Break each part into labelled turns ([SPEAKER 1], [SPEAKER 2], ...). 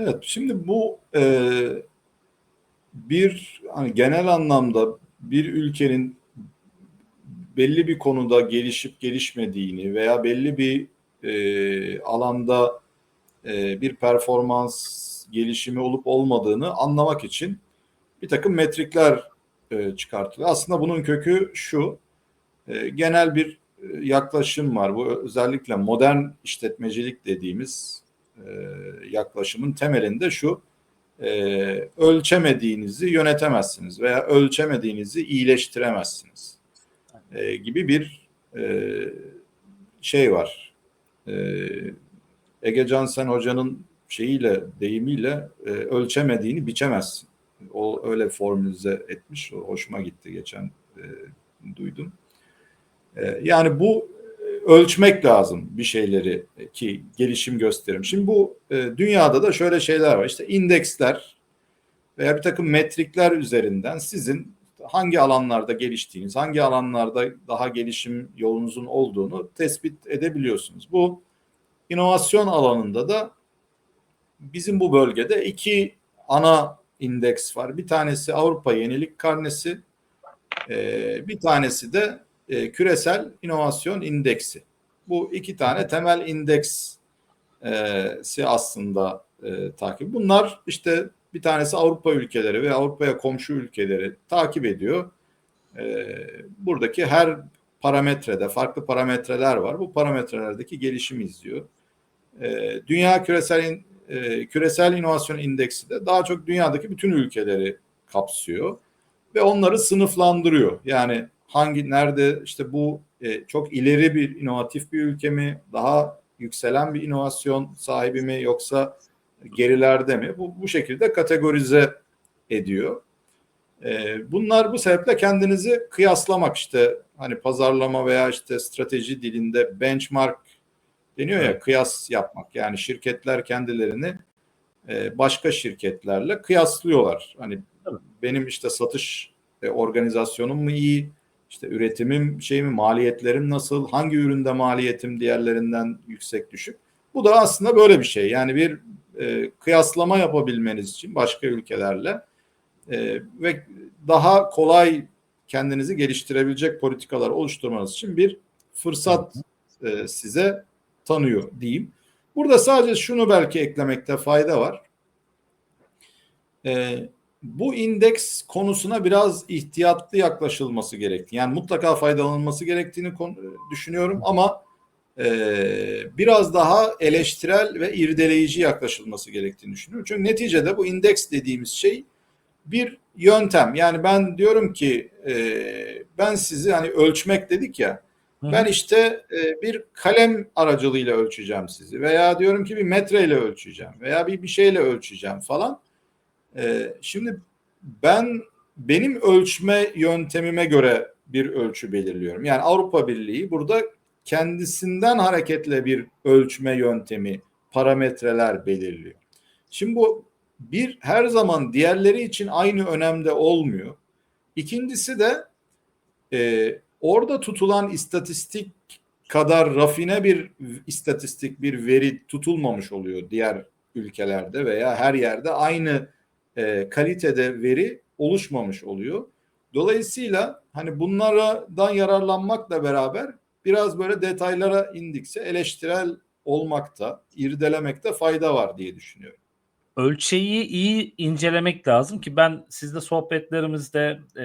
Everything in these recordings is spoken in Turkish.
[SPEAKER 1] Evet, şimdi bu e, bir hani genel anlamda bir ülkenin belli bir konuda gelişip gelişmediğini veya belli bir e, alanda e, bir performans gelişimi olup olmadığını anlamak için bir takım metrikler e, çıkartılıyor. Aslında bunun kökü şu, e, genel bir e, yaklaşım var. Bu özellikle modern işletmecilik dediğimiz e, yaklaşımın temelinde şu, e, ölçemediğinizi yönetemezsiniz veya ölçemediğinizi iyileştiremezsiniz e, gibi bir şey var. E, Ege Cansen Hoca'nın şeyiyle, deyimiyle ölçemediğini biçemezsin. O öyle formülize etmiş. Hoşuma gitti geçen duydum. Yani bu ölçmek lazım bir şeyleri ki gelişim gösterim. Şimdi bu e, dünyada da şöyle şeyler var. İşte indeksler veya bir takım metrikler üzerinden sizin hangi alanlarda geliştiğiniz, hangi alanlarda daha gelişim yolunuzun olduğunu tespit edebiliyorsunuz. Bu inovasyon alanında da bizim bu bölgede iki ana indeks var. Bir tanesi Avrupa Yenilik Karnesi, bir tanesi de Küresel İnovasyon İndeksi. Bu iki tane temel indeksi aslında takip. Bunlar işte bir tanesi Avrupa ülkeleri ve Avrupa'ya komşu ülkeleri takip ediyor. Buradaki her parametrede farklı parametreler var. Bu parametrelerdeki gelişimi izliyor. Dünya Küresel e, küresel inovasyon indeksi de daha çok dünyadaki bütün ülkeleri kapsıyor ve onları sınıflandırıyor. Yani hangi nerede işte bu e, çok ileri bir inovatif bir ülke mi, daha yükselen bir inovasyon sahibi mi yoksa gerilerde mi? Bu bu şekilde kategorize ediyor. E, bunlar bu sebeple kendinizi kıyaslamak işte hani pazarlama veya işte strateji dilinde benchmark deniyor ya kıyas yapmak. Yani şirketler kendilerini e, başka şirketlerle kıyaslıyorlar. Hani benim işte satış e, organizasyonum mu iyi? İşte üretimim şey mi, maliyetlerim nasıl? Hangi üründe maliyetim diğerlerinden yüksek düşük? Bu da aslında böyle bir şey. Yani bir e, kıyaslama yapabilmeniz için başka ülkelerle e, ve daha kolay kendinizi geliştirebilecek politikalar oluşturmanız için bir fırsat e, size tanıyor diyeyim. Burada sadece şunu belki eklemekte fayda var. Ee, bu indeks konusuna biraz ihtiyatlı yaklaşılması gerektiğini, yani mutlaka faydalanılması gerektiğini düşünüyorum ama e, biraz daha eleştirel ve irdeleyici yaklaşılması gerektiğini düşünüyorum. Çünkü neticede bu indeks dediğimiz şey bir yöntem. Yani ben diyorum ki e, ben sizi hani ölçmek dedik ya ben işte e, bir kalem aracılığıyla ölçeceğim sizi veya diyorum ki bir metreyle ölçeceğim veya bir bir şeyle ölçeceğim falan. E, şimdi ben benim ölçme yöntemime göre bir ölçü belirliyorum. Yani Avrupa Birliği burada kendisinden hareketle bir ölçme yöntemi, parametreler belirliyor. Şimdi bu bir her zaman diğerleri için aynı önemde olmuyor. İkincisi de e, orada tutulan istatistik kadar rafine bir istatistik bir veri tutulmamış oluyor diğer ülkelerde veya her yerde aynı e, kalitede veri oluşmamış oluyor. Dolayısıyla hani bunlardan yararlanmakla beraber biraz böyle detaylara indikse eleştirel olmakta, irdelemekte fayda var diye düşünüyorum.
[SPEAKER 2] Ölçeği iyi incelemek lazım ki ben sizle sohbetlerimizde e,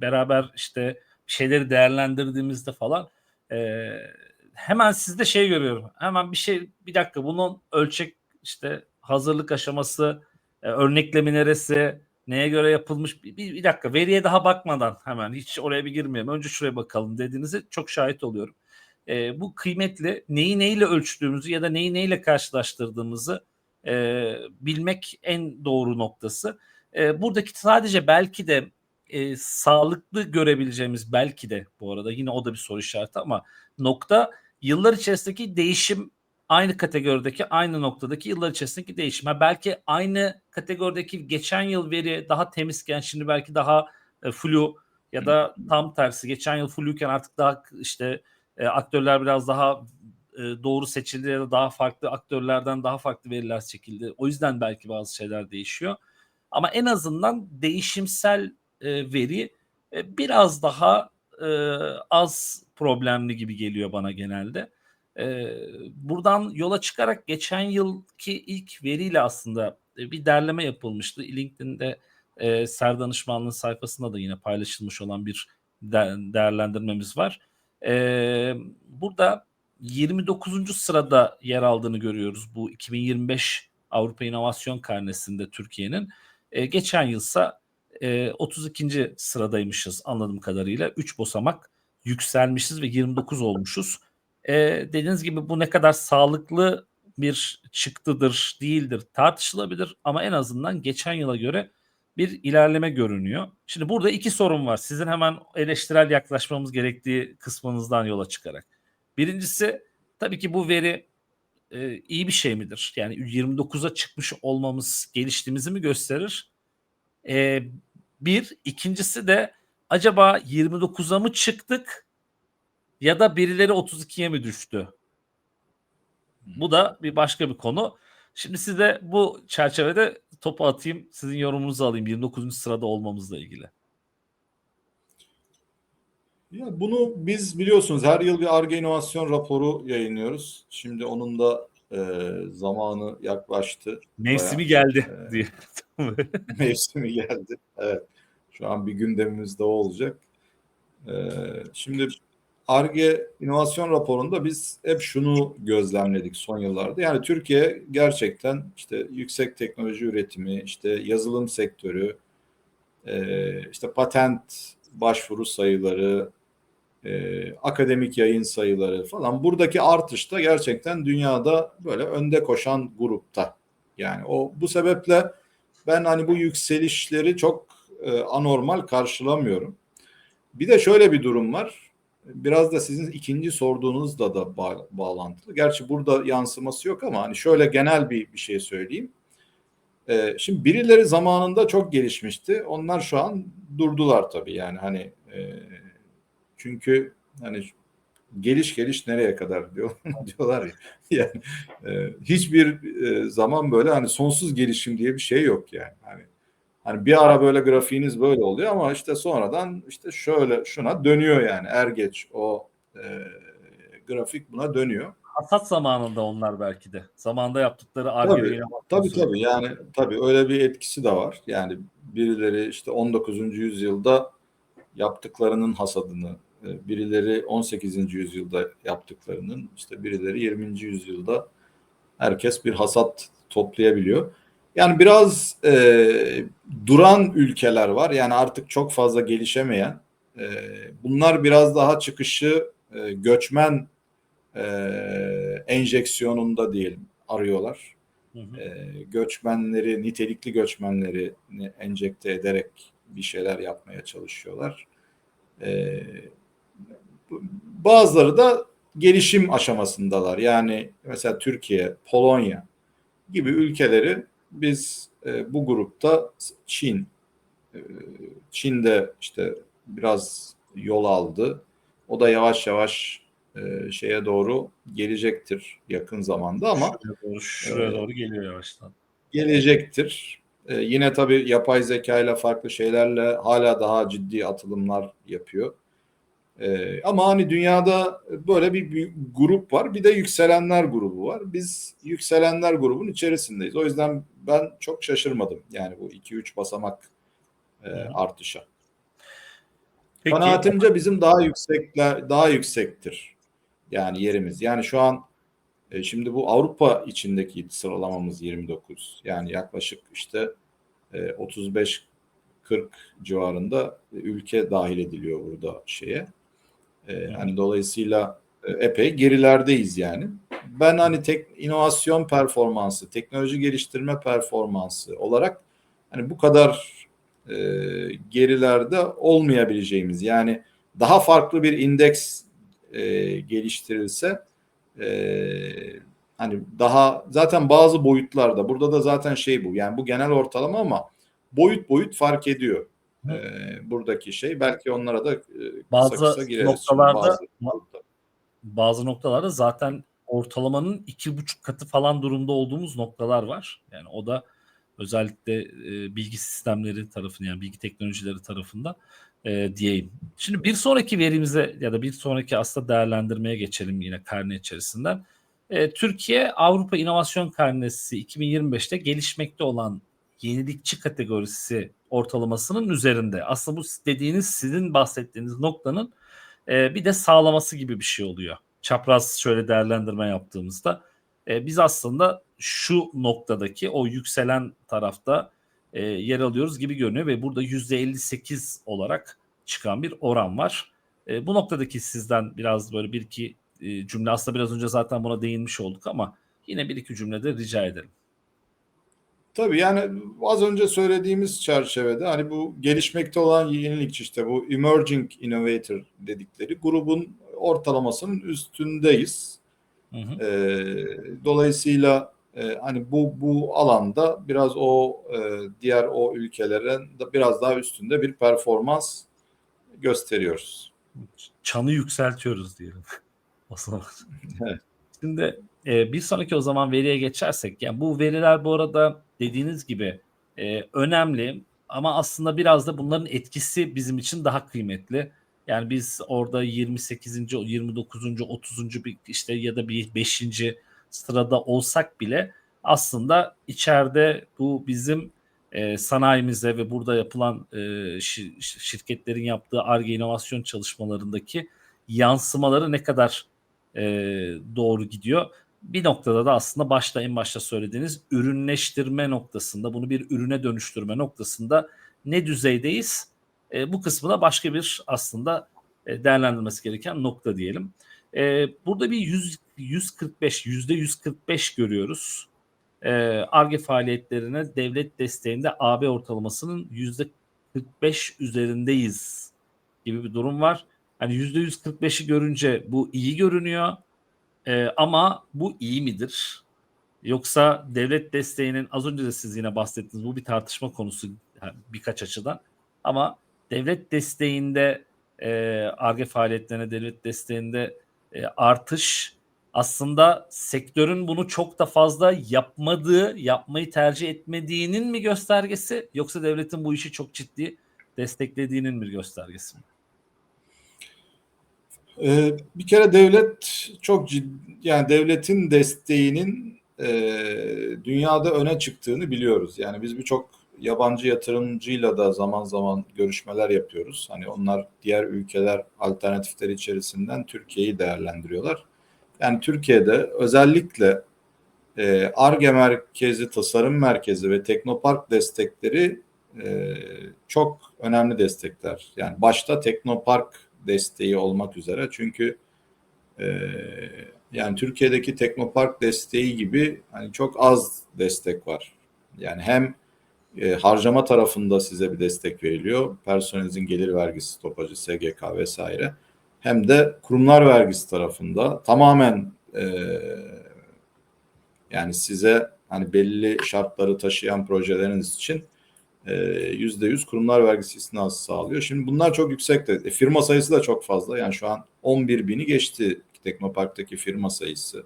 [SPEAKER 2] beraber işte şeyleri değerlendirdiğimizde falan e, hemen sizde şey görüyorum. Hemen bir şey bir dakika bunun ölçek işte hazırlık aşaması e, örneklemi neresi neye göre yapılmış bir, bir, dakika veriye daha bakmadan hemen hiç oraya bir girmeyelim önce şuraya bakalım dediğinizi çok şahit oluyorum. E, bu kıymetli neyi neyle ölçtüğümüzü ya da neyi neyle karşılaştırdığımızı e, bilmek en doğru noktası. E, buradaki sadece belki de e, sağlıklı görebileceğimiz belki de bu arada yine o da bir soru işareti ama nokta yıllar içerisindeki değişim aynı kategorideki aynı noktadaki yıllar içerisindeki değişime belki aynı kategorideki geçen yıl veri daha temizken şimdi belki daha e, flu ya da tam tersi geçen yıl fluyken artık daha işte e, aktörler biraz daha e, doğru seçildi ya da daha farklı aktörlerden daha farklı veriler çekildi. O yüzden belki bazı şeyler değişiyor. Ama en azından değişimsel e, veri e, biraz daha e, az problemli gibi geliyor bana genelde. E, buradan yola çıkarak geçen yılki ilk veriyle aslında e, bir derleme yapılmıştı. LinkedIn'de e, Ser Danışmanlığı sayfasında da yine paylaşılmış olan bir de- değerlendirmemiz var. E, burada 29. sırada yer aldığını görüyoruz bu 2025 Avrupa İnovasyon Karnesi'nde Türkiye'nin. E, geçen yılsa e, 32. sıradaymışız anladığım kadarıyla. 3 basamak yükselmişiz ve 29 olmuşuz. E, dediğiniz gibi bu ne kadar sağlıklı bir çıktıdır değildir tartışılabilir ama en azından geçen yıla göre bir ilerleme görünüyor. Şimdi burada iki sorun var. Sizin hemen eleştirel yaklaşmamız gerektiği kısmınızdan yola çıkarak. Birincisi tabii ki bu veri e, iyi bir şey midir? Yani 29'a çıkmış olmamız geliştiğimizi mi gösterir? E, bir. ikincisi de acaba 29'a mı çıktık ya da birileri 32'ye mi düştü? Bu da bir başka bir konu. Şimdi size bu çerçevede topu atayım. Sizin yorumunuzu alayım 29. sırada olmamızla ilgili.
[SPEAKER 1] Ya bunu biz biliyorsunuz her yıl bir Ar-Ge inovasyon raporu yayınlıyoruz. Şimdi onun da e, zamanı yaklaştı.
[SPEAKER 2] Mevsimi
[SPEAKER 1] Bayağı,
[SPEAKER 2] geldi
[SPEAKER 1] e,
[SPEAKER 2] diye.
[SPEAKER 1] Mevsimi geldi. Evet. Şu an bir gündemimizde o olacak. E, şimdi Ar-Ge inovasyon raporunda biz hep şunu gözlemledik son yıllarda. Yani Türkiye gerçekten işte yüksek teknoloji üretimi, işte yazılım sektörü, e, işte patent başvuru sayıları, e, akademik yayın sayıları falan buradaki artışta gerçekten dünyada böyle önde koşan grupta. Yani o bu sebeple ben hani bu yükselişleri çok e, anormal karşılamıyorum. Bir de şöyle bir durum var. Biraz da sizin ikinci sorduğunuzla da ba- bağlantılı. Gerçi burada yansıması yok ama hani şöyle genel bir bir şey söyleyeyim. Ee, şimdi birileri zamanında çok gelişmişti. Onlar şu an durdular tabii yani hani e, çünkü hani geliş geliş nereye kadar diyor diyorlar ya. Yani e, hiçbir e, zaman böyle hani sonsuz gelişim diye bir şey yok yani. Hani hani bir ara böyle grafiğiniz böyle oluyor ama işte sonradan işte şöyle şuna dönüyor yani er geç o e, grafik buna dönüyor.
[SPEAKER 2] Hasat zamanında onlar belki de. Zamanında yaptıkları
[SPEAKER 1] Tabii,
[SPEAKER 2] arge
[SPEAKER 1] Tabii tabii yani tabii öyle bir etkisi de var. Yani birileri işte 19. yüzyılda yaptıklarının hasadını, e, birileri 18. yüzyılda yaptıklarının, işte birileri 20. yüzyılda herkes bir hasat toplayabiliyor. Yani biraz e, duran ülkeler var. Yani artık çok fazla gelişemeyen. E, bunlar biraz daha çıkışı e, göçmen e, enjeksiyonunda diyelim arıyorlar.
[SPEAKER 2] Hı hı.
[SPEAKER 1] E, göçmenleri, nitelikli göçmenleri enjekte ederek bir şeyler yapmaya çalışıyorlar. E, bazıları da gelişim aşamasındalar. Yani mesela Türkiye, Polonya gibi ülkeleri biz e, bu grupta Çin, e, Çin'de işte biraz yol aldı. O da yavaş yavaş e, şeye doğru gelecektir yakın zamanda ama
[SPEAKER 2] şuraya doğru, şuraya
[SPEAKER 1] e,
[SPEAKER 2] doğru geliyor yavaştan.
[SPEAKER 1] gelecektir. Ee, yine tabii yapay zeka ile farklı şeylerle hala daha ciddi atılımlar yapıyor. Ee, ama hani dünyada böyle bir, bir grup var. Bir de yükselenler grubu var. Biz yükselenler grubun içerisindeyiz. O yüzden ben çok şaşırmadım. Yani bu 2-3 basamak e, artışa.
[SPEAKER 2] Peki,
[SPEAKER 1] Kanaatimce bizim daha yüksekler daha yüksektir. Yani yerimiz. Yani şu an e, şimdi bu Avrupa içindeki sıralamamız 29. Yani yaklaşık işte e, 35-40 civarında ülke dahil ediliyor burada şeye. Yani dolayısıyla e, epey gerilerdeyiz yani. Ben hani tek inovasyon performansı, teknoloji geliştirme performansı olarak hani bu kadar e, gerilerde olmayabileceğimiz yani daha farklı bir indeks e, geliştirilse e, hani daha zaten bazı boyutlarda burada da zaten şey bu yani bu genel ortalama ama boyut boyut fark ediyor e, buradaki şey belki onlara da e, kısa
[SPEAKER 2] Bazı
[SPEAKER 1] kısa gireriz. Şimdi
[SPEAKER 2] noktalarda-
[SPEAKER 1] bazı-
[SPEAKER 2] bazı noktalarda zaten ortalamanın iki buçuk katı falan durumda olduğumuz noktalar var. Yani o da özellikle e, bilgi sistemleri tarafında yani bilgi teknolojileri tarafında e, diyeyim. Şimdi bir sonraki verimize ya da bir sonraki aslında değerlendirmeye geçelim yine karne içerisinden. E, Türkiye Avrupa İnovasyon Karnesi 2025'te gelişmekte olan yenilikçi kategorisi ortalamasının üzerinde. Aslında bu dediğiniz sizin bahsettiğiniz noktanın e, bir de sağlaması gibi bir şey oluyor. Çapraz şöyle değerlendirme yaptığımızda e, biz aslında şu noktadaki o yükselen tarafta e, yer alıyoruz gibi görünüyor ve burada %58 olarak çıkan bir oran var. E, bu noktadaki sizden biraz böyle bir iki e, cümle aslında biraz önce zaten buna değinmiş olduk ama yine bir iki cümlede rica ederim.
[SPEAKER 1] Tabii yani az önce söylediğimiz çerçevede hani bu gelişmekte olan yenilikçi işte bu emerging innovator dedikleri grubun ortalamasının üstündeyiz.
[SPEAKER 2] Hı hı.
[SPEAKER 1] Ee, dolayısıyla e, hani bu bu alanda biraz o e, diğer o ülkelerin de biraz daha üstünde bir performans gösteriyoruz.
[SPEAKER 2] Çanı yükseltiyoruz diyelim. zaman.
[SPEAKER 1] Evet.
[SPEAKER 2] Şimdi e, bir sonraki o zaman veriye geçersek yani bu veriler bu arada dediğiniz gibi e, önemli ama aslında biraz da bunların etkisi bizim için daha kıymetli. Yani biz orada 28. 29. 30. bir işte ya da bir 5. sırada olsak bile aslında içeride bu bizim e, sanayimize ve burada yapılan e, şir- şirketlerin yaptığı ARGE inovasyon çalışmalarındaki yansımaları ne kadar e, doğru gidiyor. Bir noktada da aslında başta en başta söylediğiniz ürünleştirme noktasında bunu bir ürüne dönüştürme noktasında ne düzeydeyiz? E, bu kısmı da başka bir aslında e, değerlendirmesi gereken nokta diyelim. E, burada bir 100, 145 yüzde 145 görüyoruz. E, ARGE faaliyetlerine devlet desteğinde AB ortalamasının yüzde 45 üzerindeyiz gibi bir durum var. Hani yüzde 145'i görünce bu iyi görünüyor. Ee, ama bu iyi midir? Yoksa devlet desteğinin az önce de siz yine bahsettiniz bu bir tartışma konusu birkaç açıdan. Ama devlet desteğinde e, ARGE faaliyetlerine devlet desteğinde e, artış aslında sektörün bunu çok da fazla yapmadığı, yapmayı tercih etmediğinin mi göstergesi yoksa devletin bu işi çok ciddi desteklediğinin bir göstergesi mi?
[SPEAKER 1] Ee, bir kere devlet çok ciddi yani devletin desteğinin e, dünyada öne çıktığını biliyoruz. Yani biz birçok yabancı yatırımcıyla da zaman zaman görüşmeler yapıyoruz. Hani onlar diğer ülkeler alternatifleri içerisinden Türkiye'yi değerlendiriyorlar. Yani Türkiye'de özellikle e, ARGE merkezi, tasarım merkezi ve teknopark destekleri e, çok önemli destekler. Yani başta teknopark desteği olmak üzere. Çünkü e, yani Türkiye'deki teknopark desteği gibi hani çok az destek var. Yani hem e, harcama tarafında size bir destek veriliyor. Personelinizin gelir vergisi, stopajı, SGK vesaire. Hem de kurumlar vergisi tarafında tamamen e, yani size hani belli şartları taşıyan projeleriniz için yüzde yüz kurumlar vergisi istinası sağlıyor. Şimdi bunlar çok yüksek de e, firma sayısı da çok fazla. Yani şu an 11 bini geçti Teknopark'taki firma sayısı.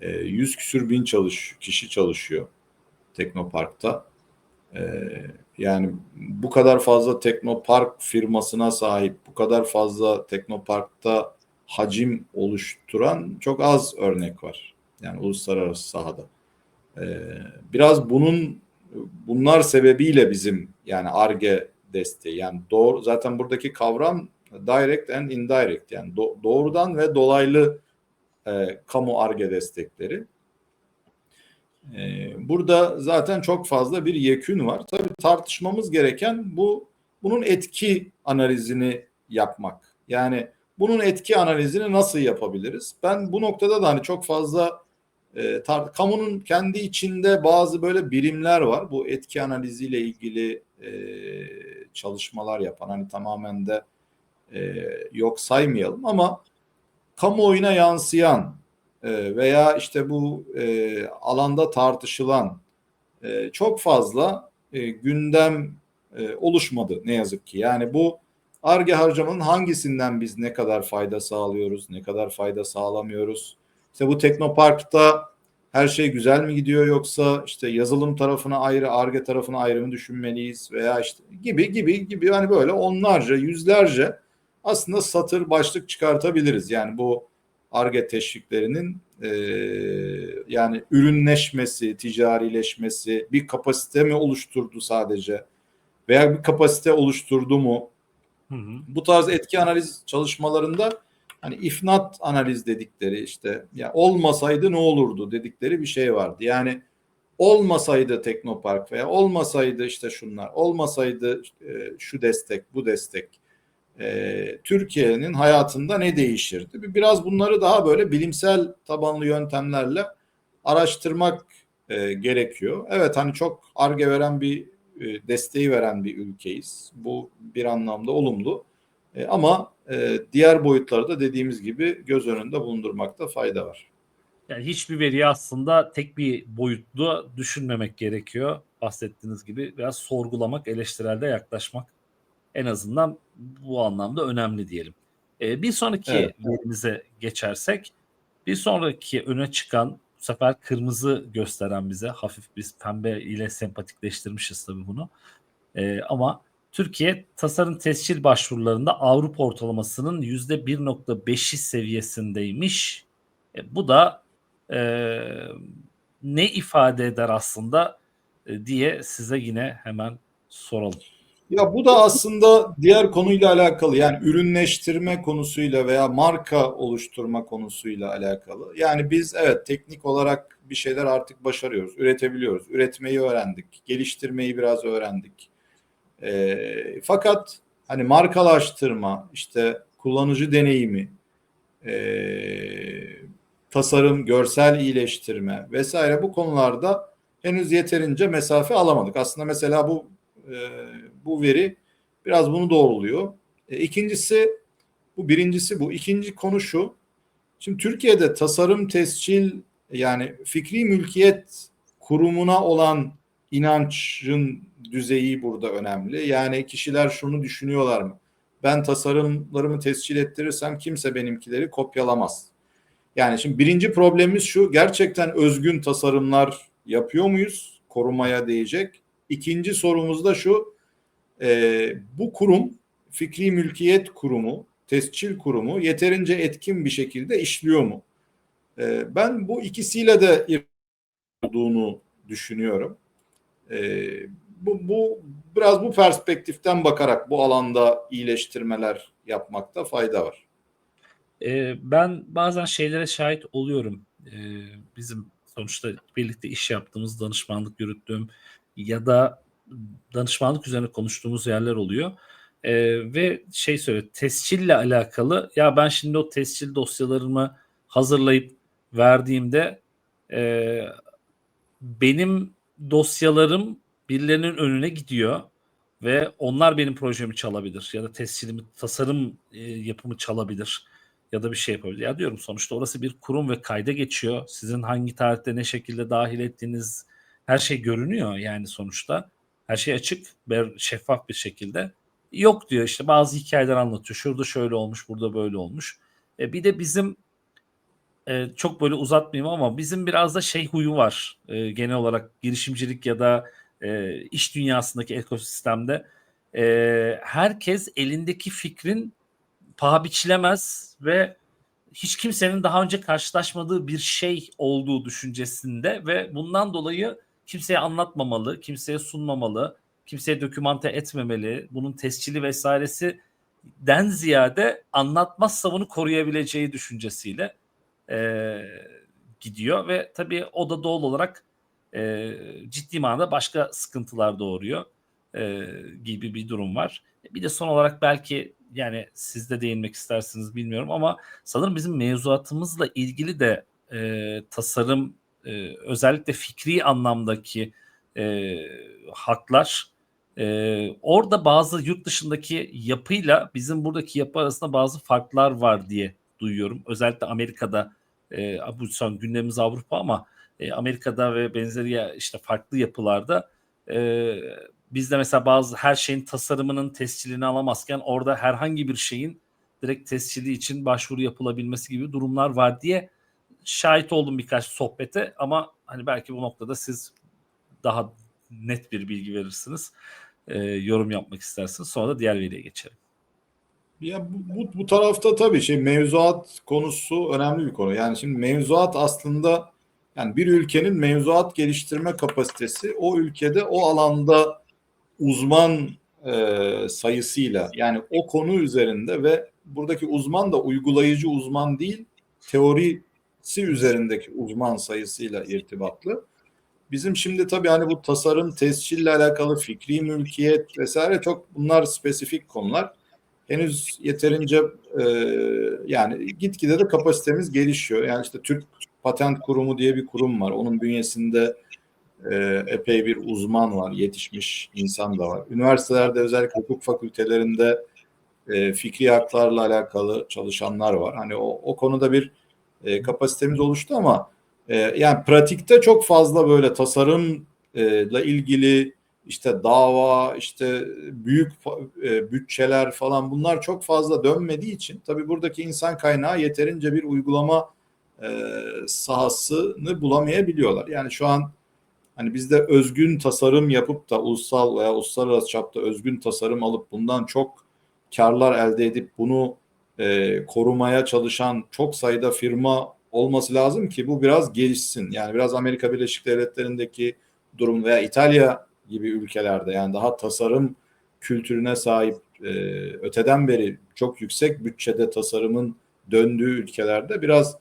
[SPEAKER 1] E, 100 küsür bin çalış kişi çalışıyor Teknopark'ta. E, yani bu kadar fazla Teknopark firmasına sahip, bu kadar fazla Teknopark'ta hacim oluşturan çok az örnek var. Yani uluslararası sahada. E, biraz bunun bunlar sebebiyle bizim yani ARGE desteği yani doğru zaten buradaki kavram direct and indirect yani do, doğrudan ve dolaylı e, kamu ARGE destekleri. E, burada zaten çok fazla bir yekün var. Tabii tartışmamız gereken bu bunun etki analizini yapmak. Yani bunun etki analizini nasıl yapabiliriz? Ben bu noktada da hani çok fazla e, tar- kamunun kendi içinde bazı böyle birimler var. Bu etki analiziyle ilgili e, çalışmalar yapan hani tamamen de e, yok saymayalım ama kamuoyuna yansıyan e, veya işte bu e, alanda tartışılan e, çok fazla e, gündem e, oluşmadı ne yazık ki. Yani bu ARGE harcamanın hangisinden biz ne kadar fayda sağlıyoruz, ne kadar fayda sağlamıyoruz? İşte bu teknoparkta her şey güzel mi gidiyor yoksa işte yazılım tarafına ayrı, ARGE tarafına ayrı mı düşünmeliyiz veya işte gibi gibi gibi hani böyle onlarca, yüzlerce aslında satır başlık çıkartabiliriz. Yani bu ARGE teşviklerinin e, yani ürünleşmesi, ticarileşmesi, bir kapasite mi oluşturdu sadece veya bir kapasite oluşturdu mu?
[SPEAKER 2] Hı hı.
[SPEAKER 1] Bu tarz etki analiz çalışmalarında hani ifnat analiz dedikleri işte ya olmasaydı ne olurdu dedikleri bir şey vardı. Yani olmasaydı Teknopark veya olmasaydı işte şunlar, olmasaydı e, şu destek, bu destek e, Türkiye'nin hayatında ne değişirdi? Biraz bunları daha böyle bilimsel tabanlı yöntemlerle araştırmak e, gerekiyor. Evet hani çok arge veren bir e, desteği veren bir ülkeyiz. Bu bir anlamda olumlu. E, ama e, diğer boyutları da dediğimiz gibi göz önünde bulundurmakta fayda var.
[SPEAKER 2] Yani hiçbir veriyi aslında tek bir boyutlu düşünmemek gerekiyor. Bahsettiğiniz gibi biraz sorgulamak, eleştirelde yaklaşmak en azından bu anlamda önemli diyelim. Ee, bir sonraki
[SPEAKER 1] Evet.
[SPEAKER 2] verimize geçersek bir sonraki öne çıkan bu sefer kırmızı gösteren bize hafif biz pembe ile sempatikleştirmişiz tabii bunu. Ee, ama Türkiye tasarım tescil başvurularında Avrupa ortalamasının %1.5'i seviyesindeymiş. E, bu da e, ne ifade eder aslında e, diye size yine hemen soralım.
[SPEAKER 1] Ya bu da aslında diğer konuyla alakalı yani ürünleştirme konusuyla veya marka oluşturma konusuyla alakalı. Yani biz evet teknik olarak bir şeyler artık başarıyoruz, üretebiliyoruz. Üretmeyi öğrendik, geliştirmeyi biraz öğrendik. Ee, fakat hani markalaştırma, işte kullanıcı deneyimi, ee, tasarım, görsel iyileştirme vesaire bu konularda henüz yeterince mesafe alamadık. Aslında mesela bu e, bu veri biraz bunu doğruluyor. E, ikincisi bu birincisi bu. İkinci konu şu. Şimdi Türkiye'de tasarım tescil yani fikri mülkiyet kurumuna olan inancın düzeyi burada önemli. Yani kişiler şunu düşünüyorlar mı? Ben tasarımlarımı tescil ettirirsem kimse benimkileri kopyalamaz. Yani şimdi birinci problemimiz şu. Gerçekten özgün tasarımlar yapıyor muyuz? Korumaya değecek. İkinci sorumuz da şu. e, bu kurum fikri mülkiyet kurumu, tescil kurumu yeterince etkin bir şekilde işliyor mu? E, ben bu ikisiyle de olduğunu düşünüyorum. E, bu, bu biraz bu perspektiften bakarak bu alanda iyileştirmeler yapmakta fayda var.
[SPEAKER 2] Ee, ben bazen şeylere şahit oluyorum. Ee, bizim sonuçta birlikte iş yaptığımız, danışmanlık yürüttüğüm ya da danışmanlık üzerine konuştuğumuz yerler oluyor. Ee, ve şey söyle, tescille alakalı. Ya ben şimdi o tescil dosyalarımı hazırlayıp verdiğimde e, benim dosyalarım birilerinin önüne gidiyor ve onlar benim projemi çalabilir ya da tescilimi, tasarım e, yapımı çalabilir ya da bir şey yapabilir. Ya diyorum sonuçta orası bir kurum ve kayda geçiyor. Sizin hangi tarihte ne şekilde dahil ettiğiniz her şey görünüyor yani sonuçta. Her şey açık ve şeffaf bir şekilde. Yok diyor işte bazı hikayeler anlatıyor. Şurada şöyle olmuş, burada böyle olmuş. E, bir de bizim e, çok böyle uzatmayayım ama bizim biraz da şey huyu var. E, genel olarak girişimcilik ya da e, iş dünyasındaki ekosistemde e, herkes elindeki fikrin paha biçilemez ve hiç kimsenin daha önce karşılaşmadığı bir şey olduğu düşüncesinde ve bundan dolayı kimseye anlatmamalı, kimseye sunmamalı, kimseye dokümante etmemeli. Bunun tescili vesairesi den ziyade anlatmazsa bunu koruyabileceği düşüncesiyle e, gidiyor ve tabii o da doğal olarak e, ciddi manada başka sıkıntılar doğuruyor e, gibi bir durum var. Bir de son olarak belki yani siz de değinmek istersiniz bilmiyorum ama sanırım bizim mevzuatımızla ilgili de e, tasarım e, özellikle fikri anlamdaki e, haklar e, orada bazı yurt dışındaki yapıyla bizim buradaki yapı arasında bazı farklar var diye duyuyorum. Özellikle Amerika'da e, bu son gündemimiz Avrupa ama e, Amerika'da ve benzeri ya işte farklı yapılarda e, bizde mesela bazı her şeyin tasarımının tescilini alamazken orada herhangi bir şeyin direkt tescili için başvuru yapılabilmesi gibi durumlar var diye şahit oldum birkaç sohbete ama hani belki bu noktada siz daha net bir bilgi verirsiniz. E, yorum yapmak istersiniz. Sonra da diğer veriye geçelim.
[SPEAKER 1] Ya bu, bu, bu tarafta tabii şey mevzuat konusu önemli bir konu. Yani şimdi mevzuat aslında yani bir ülkenin mevzuat geliştirme kapasitesi o ülkede o alanda uzman e, sayısıyla yani o konu üzerinde ve buradaki uzman da uygulayıcı uzman değil teorisi üzerindeki uzman sayısıyla irtibatlı. Bizim şimdi tabii hani bu tasarım, tescille alakalı fikri mülkiyet vesaire çok bunlar spesifik konular. Henüz yeterince e, yani gitgide de kapasitemiz gelişiyor. Yani işte Türk Patent Kurumu diye bir kurum var. Onun bünyesinde e, epey bir uzman var, yetişmiş insan da var. Üniversitelerde özellikle hukuk fakültelerinde e, fikri haklarla alakalı çalışanlar var. Hani o, o konuda bir e, kapasitemiz oluştu ama e, yani pratikte çok fazla böyle tasarımla ilgili işte dava, işte büyük e, bütçeler falan bunlar çok fazla dönmediği için tabii buradaki insan kaynağı yeterince bir uygulama e, sahasını bulamayabiliyorlar. Yani şu an hani bizde özgün tasarım yapıp da ulusal veya uluslararası çapta özgün tasarım alıp bundan çok karlar elde edip bunu e, korumaya çalışan çok sayıda firma olması lazım ki bu biraz gelişsin. Yani biraz Amerika Birleşik Devletleri'ndeki durum veya İtalya gibi ülkelerde yani daha tasarım kültürüne sahip e, öteden beri çok yüksek bütçede tasarımın döndüğü ülkelerde biraz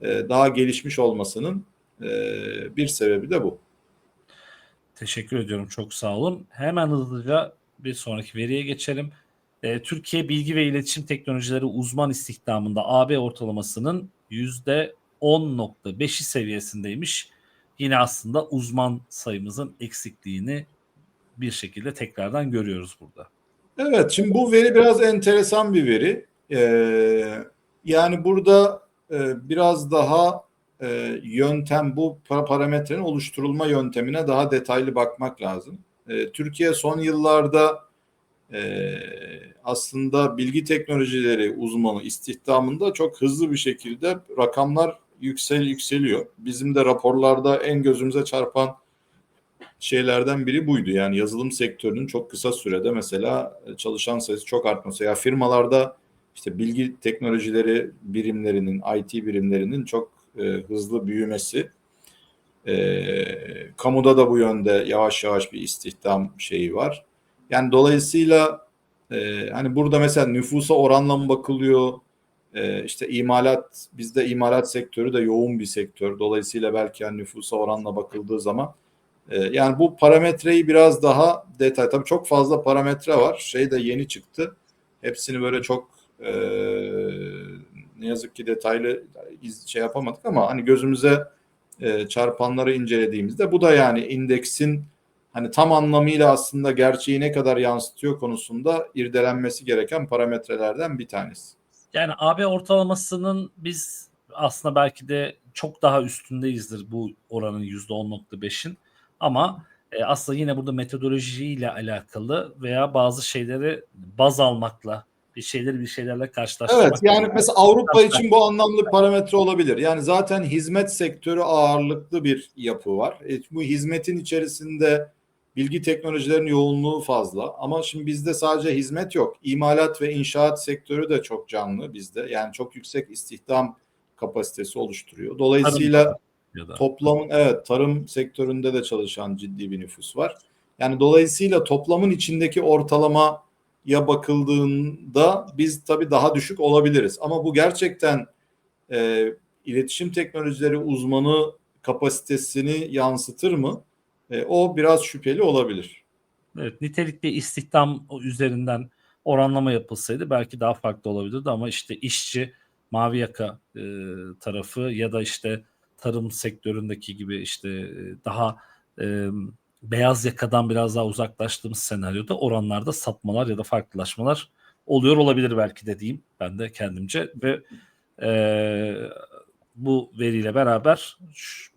[SPEAKER 1] e, daha gelişmiş olmasının e, bir sebebi de bu.
[SPEAKER 2] Teşekkür ediyorum. Çok sağ olun. Hemen hızlıca bir sonraki veriye geçelim. E, Türkiye Bilgi ve İletişim Teknolojileri uzman istihdamında AB ortalamasının %10.5'i seviyesindeymiş. Yine aslında uzman sayımızın eksikliğini bir şekilde tekrardan görüyoruz burada.
[SPEAKER 1] Evet, şimdi bu veri biraz enteresan bir veri. Ee, yani burada e, biraz daha e, yöntem, bu parametrenin oluşturulma yöntemine daha detaylı bakmak lazım. E, Türkiye son yıllarda e, aslında bilgi teknolojileri uzmanı istihdamında çok hızlı bir şekilde rakamlar yüksel yükseliyor. Bizim de raporlarda en gözümüze çarpan şeylerden biri buydu. Yani yazılım sektörünün çok kısa sürede mesela çalışan sayısı çok artması. Ya firmalarda işte bilgi teknolojileri birimlerinin, IT birimlerinin çok e, hızlı büyümesi. E, kamuda da bu yönde yavaş yavaş bir istihdam şeyi var. Yani dolayısıyla e, hani burada mesela nüfusa oranla mı bakılıyor? E, işte imalat, bizde imalat sektörü de yoğun bir sektör. Dolayısıyla belki yani nüfusa oranla bakıldığı zaman e, yani bu parametreyi biraz daha detay. Tabii çok fazla parametre var. Şey de yeni çıktı. Hepsini böyle çok e, ne yazık ki detaylı şey yapamadık ama hani gözümüze e, çarpanları incelediğimizde bu da yani indeksin hani tam anlamıyla aslında gerçeği ne kadar yansıtıyor konusunda irdelenmesi gereken parametrelerden bir tanesi.
[SPEAKER 2] Yani AB ortalamasının biz aslında belki de çok daha üstündeyizdir bu oranın %10.5'in ama e, aslında yine burada metodolojiyle alakalı veya bazı şeyleri baz almakla bir şeyleri bir şeylerle karşılaştırmak.
[SPEAKER 1] Evet yani mesela Avrupa için bu anlamlı parametre olabilir. Yani zaten hizmet sektörü ağırlıklı bir yapı var. E, bu hizmetin içerisinde bilgi teknolojilerinin yoğunluğu fazla ama şimdi bizde sadece hizmet yok. İmalat ve inşaat sektörü de çok canlı bizde. Yani çok yüksek istihdam kapasitesi oluşturuyor. Dolayısıyla toplamın evet tarım sektöründe de çalışan ciddi bir nüfus var. Yani dolayısıyla toplamın içindeki ortalama ya bakıldığında biz tabii daha düşük olabiliriz. Ama bu gerçekten e, iletişim teknolojileri uzmanı kapasitesini yansıtır mı? E, o biraz şüpheli olabilir.
[SPEAKER 2] Evet, nitelikli istihdam üzerinden oranlama yapılsaydı belki daha farklı olabilirdi ama işte işçi, mavi yaka e, tarafı ya da işte tarım sektöründeki gibi işte e, daha e, beyaz yakadan biraz daha uzaklaştığımız senaryoda oranlarda sapmalar ya da farklılaşmalar oluyor olabilir belki de diyeyim ben de kendimce ve e, bu veriyle beraber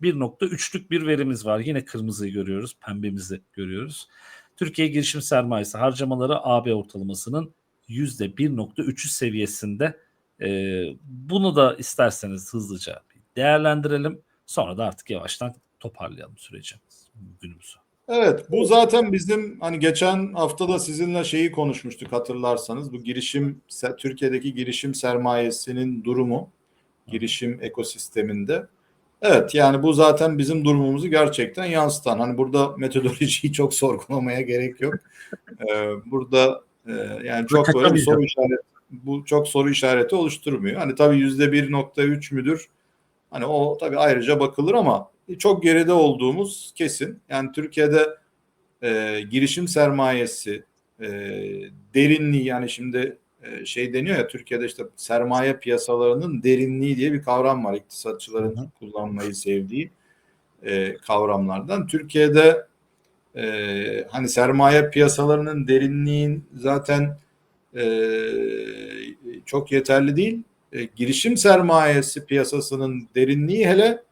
[SPEAKER 2] 1.3'lük bir verimiz var. Yine kırmızıyı görüyoruz, pembemizi görüyoruz. Türkiye girişim sermayesi harcamaları AB ortalamasının %1.3'ü seviyesinde. E, bunu da isterseniz hızlıca değerlendirelim. Sonra da artık yavaştan toparlayalım süreci günümüzü.
[SPEAKER 1] Evet, bu zaten bizim hani geçen hafta da sizinle şeyi konuşmuştuk hatırlarsanız. Bu girişim Türkiye'deki girişim sermayesinin durumu, girişim ekosisteminde. Evet, yani bu zaten bizim durumumuzu gerçekten yansıtan. Hani burada metodolojiyi çok sorgulamaya gerek yok. Ee, burada e, yani çok böyle soru işareti bu çok soru işareti oluşturmuyor. Hani tabii yüzde 1.3 müdür? Hani o tabii ayrıca bakılır ama çok geride olduğumuz kesin. Yani Türkiye'de e, girişim sermayesi e, derinliği yani şimdi şey deniyor ya Türkiye'de işte sermaye piyasalarının derinliği diye bir kavram var. İktisatçıların
[SPEAKER 2] Hı
[SPEAKER 1] kullanmayı sevdiği e, kavramlardan. Türkiye'de e, hani sermaye piyasalarının derinliğin zaten e, çok yeterli değil. E, girişim sermayesi piyasasının derinliği hele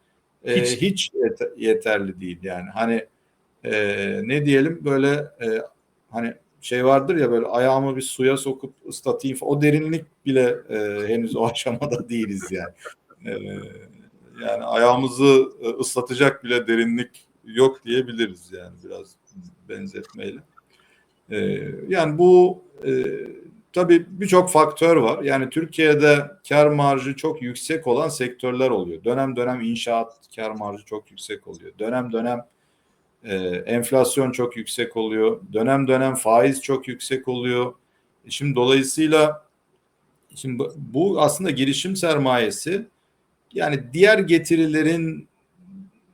[SPEAKER 1] e,
[SPEAKER 2] Hiç.
[SPEAKER 1] hiç, yete- yeterli değil yani. Hani e, ne diyelim böyle e, hani şey vardır ya böyle ayağımı bir suya sokup ıslatayım o derinlik bile e, henüz o aşamada değiliz yani. E, yani ayağımızı e, ıslatacak bile derinlik yok diyebiliriz yani biraz benzetmeyle. E, yani bu e, tabii birçok faktör var. Yani Türkiye'de kar marjı çok yüksek olan sektörler oluyor. Dönem dönem inşaat kar marjı çok yüksek oluyor. Dönem dönem e, enflasyon çok yüksek oluyor. Dönem dönem faiz çok yüksek oluyor. Şimdi dolayısıyla şimdi bu- aslında girişim sermayesi yani diğer getirilerin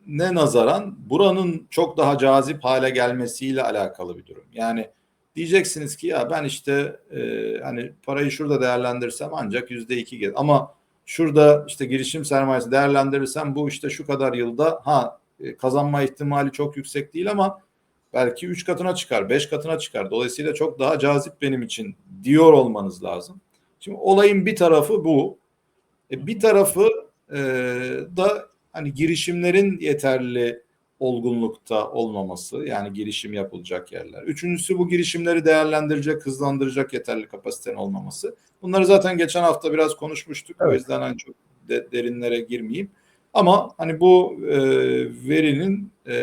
[SPEAKER 1] ne nazaran buranın çok daha cazip hale gelmesiyle alakalı bir durum. Yani diyeceksiniz ki ya ben işte e, hani parayı şurada değerlendirirsem ancak yüzde iki gelir. Ama şurada işte girişim sermayesi değerlendirirsem bu işte şu kadar yılda ha e, kazanma ihtimali çok yüksek değil ama belki 3 katına çıkar, 5 katına çıkar. Dolayısıyla çok daha cazip benim için diyor olmanız lazım. Şimdi olayın bir tarafı bu. E, bir tarafı e, da hani girişimlerin yeterli olgunlukta olmaması yani girişim yapılacak yerler. Üçüncüsü bu girişimleri değerlendirecek, hızlandıracak yeterli kapasitenin olmaması. Bunları zaten geçen hafta biraz konuşmuştuk. O
[SPEAKER 2] Evet.
[SPEAKER 1] yüzden hani çok de- derinlere girmeyeyim. Ama hani bu e, verinin e,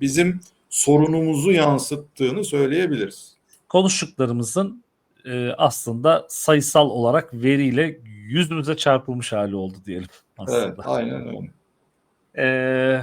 [SPEAKER 1] bizim sorunumuzu yansıttığını söyleyebiliriz.
[SPEAKER 2] Konuştuklarımızın e, aslında sayısal olarak veriyle yüzümüze çarpılmış hali oldu diyelim aslında.
[SPEAKER 1] Evet, aynen öyle.
[SPEAKER 2] Ee,